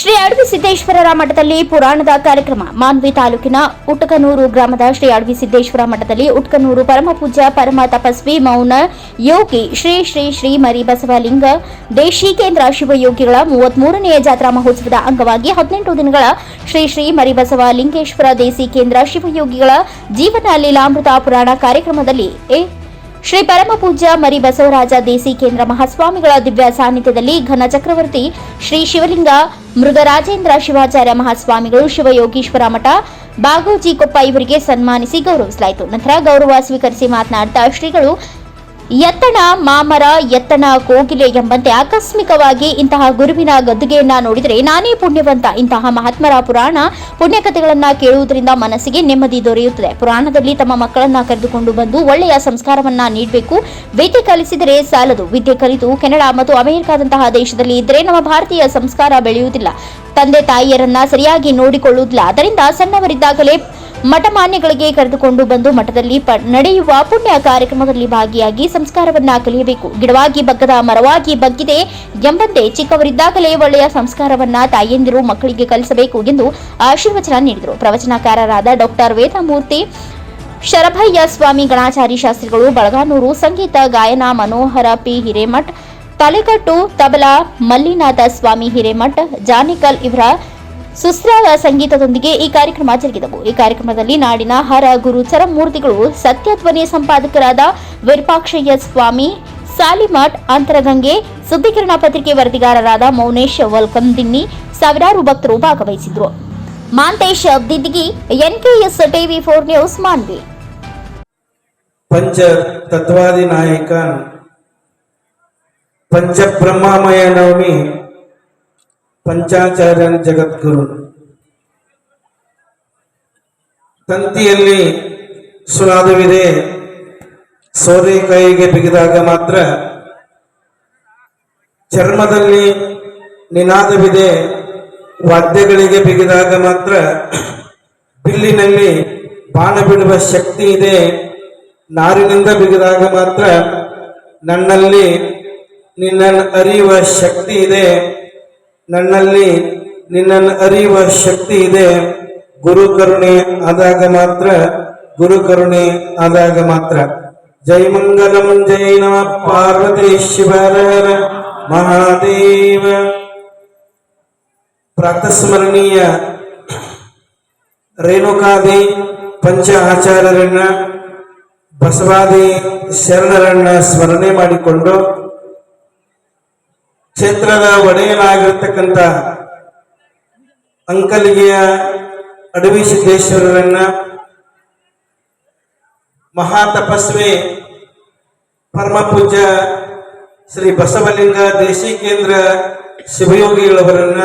ಶ್ರೀ ಅಡವಿ ಸಿದ್ದೇಶ್ವರರ ಮಠದಲ್ಲಿ ಪುರಾಣದ ಕಾರ್ಯಕ್ರಮ. ಮಾನ್ವಿ ತಾಲೂಕಿನ ಉಟ್ಕನೂರು ಗ್ರಾಮದ ಶ್ರೀ ಅಡವಿ ಸಿದ್ದೇಶ್ವರ ಮಠದಲ್ಲಿ ಉಟ್ಕನೂರು ಪರಮಪೂಜ್ಯ ಪರಮ ತಪಸ್ವಿ ಮೌನ ಯೋಗಿ ಶ್ರೀ ಶ್ರೀ ಶ್ರೀ ಮರಿ ಬಸವಲಿಂಗ ದೇಶಿಕೇಂದ್ರ ಶಿವಯೋಗಿಗಳ ಮೂವತ್ಮೂರನೆಯ ಜಾತ್ರಾ ಮಹೋತ್ಸವದ ಅಂಗವಾಗಿ ಹದಿನೆಂಟು ದಿನಗಳ ಶ್ರೀ ಶ್ರೀ ಮರಿ ಬಸವಲಿಂಗೇಶ್ವರ ದೇಶಿಕೇಂದ್ರ ಶಿವಯೋಗಿಗಳ ಜೀವನ ಲೀಲಾಮೃತ ಪುರಾಣ ಕಾರ್ಯಕ್ರಮದಲ್ಲಿ ಶ್ರೀ ಪರಮಪೂಜ್ಯ ಮರಿ ಬಸವರಾಜ ದೇಸಿ ಕೇಂದ್ರ ಮಹಾಸ್ವಾಮಿಗಳ ದಿವ್ಯ ಸಾನ್ನಿಧ್ಯದಲ್ಲಿ ಘನ ಚಕ್ರವರ್ತಿ ಶ್ರೀ ಶಿವಲಿಂಗ, ಮೃಗರಾಜೇಂದ್ರ ಶಿವಾಚಾರ್ಯ ಮಹಾಸ್ವಾಮಿಗಳು ಶಿವಯೋಗೀಶ್ವರ ಮಠ, ಬಾಗೋಜಿ ಕೊಪ್ಪ ಇವರಿಗೆ ಸನ್ಮಾನಿಸಿ ಗೌರವಿಸಲಾಯಿತು. ನಂತರ ಗೌರವ ಸ್ವೀಕರಿಸಿ ಮಾತನಾಡಿದ ಶ್ರೀಗಳು ಎತ್ತಣ ಮಾಮರ ಎತ್ತಣ ಕೋಗಿಲೆ ಎಂಬಂತೆ ಆಕಸ್ಮಿಕವಾಗಿ ಇಂತಹ ಗುರುವಿನ ಗದ್ದುಗೆಯನ್ನ ನೋಡಿದರೆ ನಾನೇ ಪುಣ್ಯವಂತ. ಇಂತಹ ಮಹಾತ್ಮರ ಪುರಾಣ ಪುಣ್ಯಕಥೆಗಳನ್ನ ಕೇಳುವುದರಿಂದ ಮನಸ್ಸಿಗೆ ನೆಮ್ಮದಿ ದೊರೆಯುತ್ತದೆ. ಪುರಾಣದಲ್ಲಿ ತಮ್ಮ ಮಕ್ಕಳನ್ನ ಕರೆದುಕೊಂಡು ಬಂದು ಒಳ್ಳೆಯ ಸಂಸ್ಕಾರವನ್ನ ನೀಡಬೇಕು. ವಿದ್ಯೆ ಕಲಿಸಿದರೆ ಸಾಲದು. ವಿದ್ಯೆ ಕಲಿತು ಕೆನಡಾ ಮತ್ತು ಅಮೆರಿಕಾದಂತಹ ದೇಶದಲ್ಲಿ ಇದ್ದರೆ ನಮ್ಮ ಭಾರತೀಯ ಸಂಸ್ಕಾರ ಬೆಳೆಯುವುದಿಲ್ಲ. ತಂದೆ ತಾಯಿಯರನ್ನ ಸರಿಯಾಗಿ ನೋಡಿಕೊಳ್ಳುವುದಿಲ್ಲ. ಅದರಿಂದ ಸಣ್ಣವರಿದ್ದಾಗಲೇ ಮಠಮಾನ್ಯಗಳಿಗೆ ಕರೆದುಕೊಂಡು ಬಂದು ಮಠದಲ್ಲಿ ನಡೆಯುವ ಪುಣ್ಯ ಕಾರ್ಯಕ್ರಮದಲ್ಲಿ ಭಾಗಿಯಾಗಿ ಸಂಸ್ಕಾರವನ್ನ ಕಲಿಯಬೇಕು. ಗಿಡವಾಗಿ ಬಗ್ಗದ ಮರವಾಗಿ ಬಗ್ಗಿದೆ ಎಂಬಂತೆ ಚಿಕ್ಕವರಿದ್ದಾಗಲೇ ಒಳ್ಳೆಯ ಸಂಸ್ಕಾರವನ್ನ ತಾಯಂದಿರು ಮಕ್ಕಳಿಗೆ ಕಲಿಸಬೇಕು ಎಂದು ಆಶೀರ್ವಚನ ನೀಡಿದರು. ಪ್ರವಚನಕಾರರಾದ ಡಾಕ್ಟರ್ ವೇದಮೂರ್ತಿ ಶರಭಯ್ಯ ಸ್ವಾಮಿ, ಗಣಾಚಾರಿ ಶಾಸ್ತ್ರಿಗಳು, ಬಳಗಾನೂರು ಸಂಗೀತ ಗಾಯನ ಮನೋಹರ ಪಿ ಹಿರೇಮಠ್, ತಲೆಕಟ್ಟು, ತಬಲಾ, ಮಲ್ಲಿನಾಥ ಸ್ವಾಮಿ ಹಿರೇಮಠ್, ಜಾನಿಕಲ್ ಇವರ ಸುಸ್ರಾವ ಸಂಗೀತದೊಂದಿಗೆ ಈ ಕಾರ್ಯಕ್ರಮ ಜರುಗಿದವು. ಈ ಕಾರ್ಯಕ್ರಮದಲ್ಲಿ ನಾಡಿನ ಹರ ಗುರು ಚರಮೂರ್ತಿಗಳು ಸತ್ಯಧ್ವನಿ ಸಂಪಾದಕರಾದ ವಿರೂಪಾಕ್ಷಯ್ಯ ಸ್ವಾಮಿ ಸಾಲಿಮಠ್ ಅಂತರಗಂಗೆ, ಸುದ್ದಿಕಿರಣ ಪತ್ರಿಕೆ ವರದಿಗಾರರಾದ ಮೌನೇಶ್ ವಲ್ಕಂದಿನ್ನಿ ಸಾವಿರಾರು ಭಕ್ತರು ಭಾಗವಹಿಸಿದ್ರು. Mantesh Diddigi NKS TV four news Manvi. ಪಂಚ ತತ್ವಾದಿ ನಾಯಕ ಪಂಚ ನವಮಿ ಪಂಚಾಚಾರ್ಯ ಜಗದ್ಗುರು. ತಂತಿಯಲ್ಲಿ ಸುನಾದವಿದೆ. ಸೋರೆಕಾಯಿಗೆ ಬಿಗಿದಾಗ ಮಾತ್ರ ಚರ್ಮದಲ್ಲಿ ನಿನಾದವಿದೆ. ವಾದ್ಯಗಳಿಗೆ ಬಿಗಿದಾಗ ಮಾತ್ರ ಬಿಲ್ಲಿನಲ್ಲಿ ಬಾಣ ಬಿಡುವ ಶಕ್ತಿ ಇದೆ. ನಾರಿನಿಂದ ಬಿಗಿದಾಗ ಮಾತ್ರ ನನ್ನಲ್ಲಿ ನಿನ್ನನ್ನು ಅರಿಯುವ ಶಕ್ತಿ ಇದೆ. ನನ್ನಲ್ಲಿ ನಿನ್ನನ್ನು ಅರಿಯುವ ಶಕ್ತಿ ಇದೆ. ಗುರು ಕರುಣೆ ಆದಾಗ ಮಾತ್ರ, ಗುರು ಕರುಣೆ ಆದಾಗ ಮಾತ್ರ. ಜೈ ಮಂಗಲಂ ಜೈ ನಮ ಪಾರ್ವತಿ ಶಿವರ ಮಹಾದೇವ. ಪ್ರಾತಸ್ಮರಣೀಯ ರೇಣುಕಾದಿ ಪಂಚ ಆಚಾರ್ಯರನ್ನ ಬಸವಾದಿ ಶರಣರನ್ನ ಸ್ಮರಣೆ ಮಾಡಿಕೊಂಡು ಕ್ಷೇತ್ರದ ಒಡೆಯನಾಗಿರ್ತಕ್ಕಂಥ ಅಂಕಲಿಗೆಯ ಅಡವಿ ಸಿದ್ದೇಶ್ವರರನ್ನ ಮಹಾ ತಪಸ್ವಿ ಪರಮ ಪೂಜ್ಯ ಶ್ರೀ ಬಸವಲಿಂಗ ದೇಶಿ ಕೇಂದ್ರ ಶಿವಯೋಗಿಗಳವರನ್ನ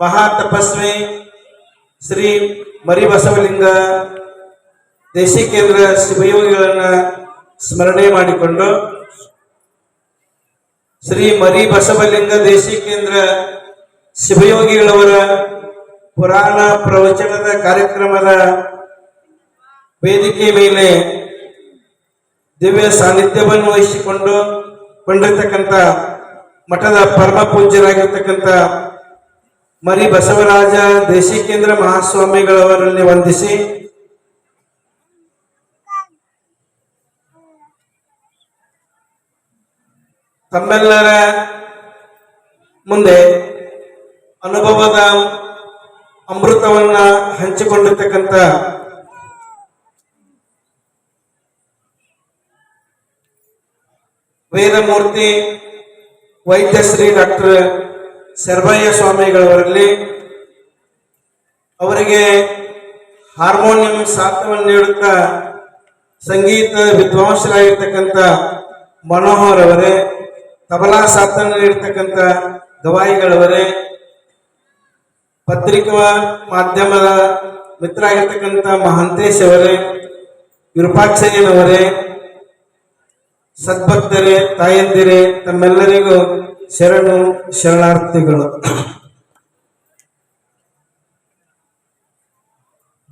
ಮಹಾ ಶ್ರೀ ಮರಿ ಬಸವಲಿಂಗ ದೇಶಿ ಕೇಂದ್ರ ಶಿವಯೋಗಿಗಳನ್ನ ಸ್ಮರಣೆ ಮಾಡಿಕೊಂಡು ಶ್ರೀ ಮರಿ ಬಸವಲಿಂಗ ದೇಶಿಕೇಂದ್ರ ಶಿವಯೋಗಿಗಳವರ ಪುರಾಣ ಪ್ರವಚನದ ಕಾರ್ಯಕ್ರಮದ ವೇದಿಕೆ ಮೇಲೆ ದಿವ್ಯ ಸಾನ್ನಿಧ್ಯವನ್ನು ವಹಿಸಿಕೊಂಡು ಕೊಂಡಿರ್ತಕ್ಕಂಥ ಮಠದ ಪರಮ ಪೂಜ್ಯರಾಗಿರ್ತಕ್ಕಂಥ ಮರಿ ಬಸವರಾಜ ದೇಶಿಕೇಂದ್ರ ಮಹಾಸ್ವಾಮಿಗಳವರಲ್ಲಿ ವಂದಿಸಿ ತಮ್ಮೆಲ್ಲರ ಮುಂದೆ ಅನುಭವದ ಅಮೃತವನ್ನ ಹಂಚಿಕೊಂಡಿರ್ತಕ್ಕಂಥ ವೇದಮೂರ್ತಿ ವೈದ್ಯಶ್ರೀ ಡಾಕ್ಟರ್ ಶರ್ವಯ್ಯ ಸ್ವಾಮಿಗಳವರಲ್ಲಿ ಅವರಿಗೆ ಹಾರ್ಮೋನಿಯಂ ಸಾಥವನ್ನು ನೀಡುತ್ತಾ ಸಂಗೀತ ವಿದ್ವಾಂಸರಾಗಿರ್ತಕ್ಕಂಥ ಮನೋಹರ್ ಅವರೇ ತಬಲಾ ಸಾಥನ್ನು ನೀಡತಕ್ಕಂಥ ಗವಾಯಿಗಳವರೇ ಪತ್ರಿಕಾ ಮಾಧ್ಯಮದ ಮಿತ್ರ ಆಗಿರ್ತಕ್ಕಂಥ ಮಹಾಂತೇಶ್ ಅವರೇ ವಿರೂಪಾಕ್ಷಯ್ಯನವರೇ, ಸದ್ಭಕ್ತರೇ, ತಾಯಂದಿರೇ, ತಮ್ಮೆಲ್ಲರಿಗೂ ಶರಣು ಶರಣಾರ್ಥಿಗಳು.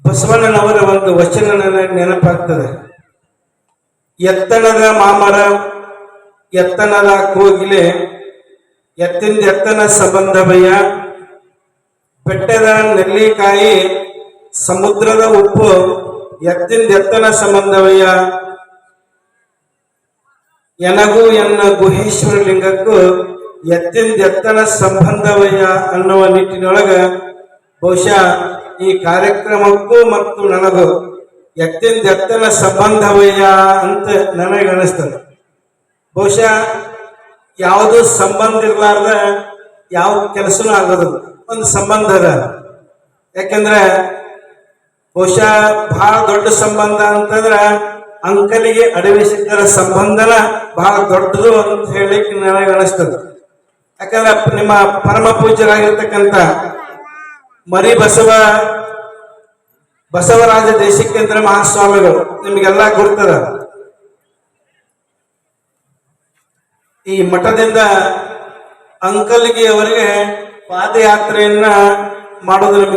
ಬಸವಣ್ಣನವರ ಒಂದು ವಚನ ನೆನಪಾಗ್ತದೆ. ಎತ್ತಣದ ಮಾಮರ ಎತ್ತಣದ ಕೋಗಿಲೆ ಎತ್ತಿಂದ ಎತ್ತನ ಸಂಬಂಧವಯ್ಯ, ಬೆಟ್ಟದ ನೆಲ್ಲಿಕಾಯಿ, ಸಮುದ್ರದ ಉಪ್ಪು, ಎತ್ತಿಂದ ಎತ್ತನ ಸಂಬಂಧವಯ್ಯ. ಎನಗೂ ಎನ್ನ ಗುಹೇಶ್ವರ ಲಿಂಗಕ್ಕೂ ಎತ್ತಿಂದ ಎತ್ತನ ಸಂಬಂಧವಯ್ಯ ಅನ್ನುವ ನಿಟ್ಟಿನೊಳಗ ಬಹುಶಃ ಈ ಕಾರ್ಯಕ್ರಮಕ್ಕೂ ಮತ್ತು ನನಗೂ ಎತ್ತಿಂದ ಎತ್ತನ ಸಂಬಂಧವಯ್ಯ ಅಂತ ನನಗೆ ಅನಿಸ್ತದೆ. ಬಹುಶಃ ಯಾವುದು ಸಂಬಂಧ ಇರಲಾರ್ದ ಯಾವ ಕೆಲಸನೂ ಆಗೋದಿಲ್ಲ. ಒಂದು ಸಂಬಂಧ ಅದ. ಯಾಕಂದ್ರೆ ಬಹುಶಃ ಬಹಳ ದೊಡ್ಡ ಸಂಬಂಧ ಅಂತಂದ್ರ ಅಂಕಲಿಗೆ ಅಡವಿ ಸಿಕ್ಕರ ಸಂಬಂಧನ ಬಹಳ ದೊಡ್ಡದು ಅಂತ ಹೇಳಿಕ್ಕೆ ನನಗೆ ಅನಿಸ್ತದೆ. ಯಾಕಂದ್ರೆ ನಿಮ್ಮ ಪರಮ ಪೂಜ್ಯರಾಗಿರ್ತಕ್ಕಂಥ ಮರಿ ಬಸವ ಬಸವರಾಜ ದೇಶಿಕೇಂದ್ರ ಮಹಾಸ್ವಾಮಿಗಳು ನಿಮಗೆಲ್ಲ ಗುರ್ತದ ಈ ಮಠದಿಂದ ಅಂಕಲ್ಗೆ ಅವರಿಗೆ ಪಾದಯಾತ್ರೆಯನ್ನ ಮಾಡೋದ್ರ